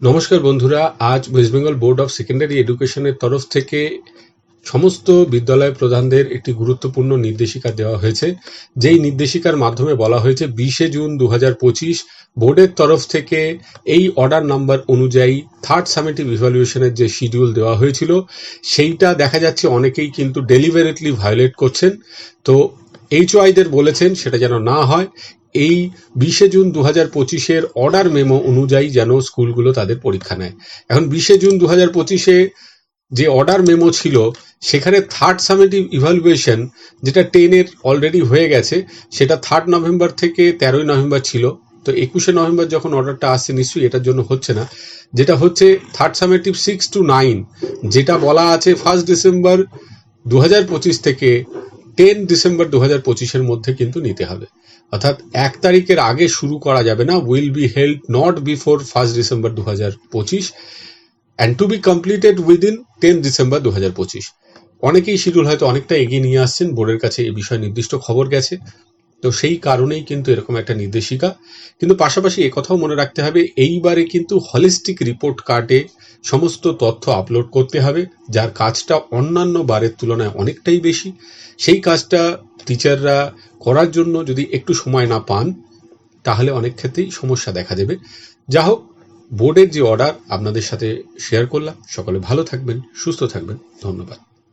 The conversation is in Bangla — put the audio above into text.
নমস্কার বন্ধুরা, আজ West Bengal board of secondary এডুকেশনের তরফ থেকে সমস্ত বিদ্যালয় প্রধানদের একটি গুরুত্বপূর্ণ নির্দেশিকা দেওয়া হয়েছে। যেই নির্দেশিকার মাধ্যমে বলা হয়েছে, বিশে জুন দু হাজার পঁচিশ বোর্ডের তরফ থেকে এই অর্ডার নাম্বার অনুযায়ী থার্ড সামেটিভ ইভ্যালুয়েশনের যে শিডিউল দেওয়া হয়েছিল, সেইটা দেখা যাচ্ছে অনেকেই কিন্তু ডেলিভারেটলি ভায়োলেট করছেন। তো এইচ ওয়াইদের বলেছেন, সেটা যেন না হয়। এই বিশে জুন দু হাজার পঁচিশের অর্ডার মেমো অনুযায়ী যেন স্কুলগুলো তাদের পরীক্ষা নেয়। এখন বিশে জুন দু হাজার পঁচিশে যে অর্ডার মেমো ছিল, সেখানে থার্ড সামেটিভ ইভালুয়েশন যেটা টেনের অলরেডি হয়ে গেছে, সেটা থার্ড নভেম্বর থেকে তেরোই নভেম্বর ছিল। তো একুশে নভেম্বর যখন অর্ডারটা আসছে, নিশ্চয়ই এটার জন্য হচ্ছে না। যেটা হচ্ছে third summative six to nine যেটা বলা আছে ফার্স্ট ডিসেম্বর দু হাজার পঁচিশ থেকে টেন ডিসেম্বর দু হাজার পঁচিশের মধ্যে কিন্তু নিতে হবে। অর্থাৎ এক তারিখের আগে শুরু করা যাবে না will be held not before first December দু হাজার পঁচিশ and to be completed within ten December দু হাজার পঁচিশ। অনেকেই শিডিউল হয়তো অনেকটা এগিয়ে নিয়ে আসছেন, বোর্ডের কাছে এ বিষয়ে নির্দিষ্ট খবর গেছে। তো সেই কারণেই কিন্তু এরকম একটা নির্দেশিকা। কিন্তু পাশাপাশি কথাও মনে রাখতে হবে, এইবারে কিন্তু হলিস্টিক রিপোর্ট কার্ডে সমস্ত তথ্য আপলোড করতে হবে, যার কাজটা অন্যান্য বারের তুলনায় অনেকটাই বেশি। সেই কাজটা টিচাররা করার জন্য যদি একটু সময় না পান, তাহলে অনেক ক্ষেত্রেই সমস্যা দেখা দেবে। যা হোক বোর্ডের যে অর্ডার আপনাদের সাথে শেয়ার করলাম। সকলে ভালো থাকবেন, সুস্থ থাকবেন। ধন্যবাদ।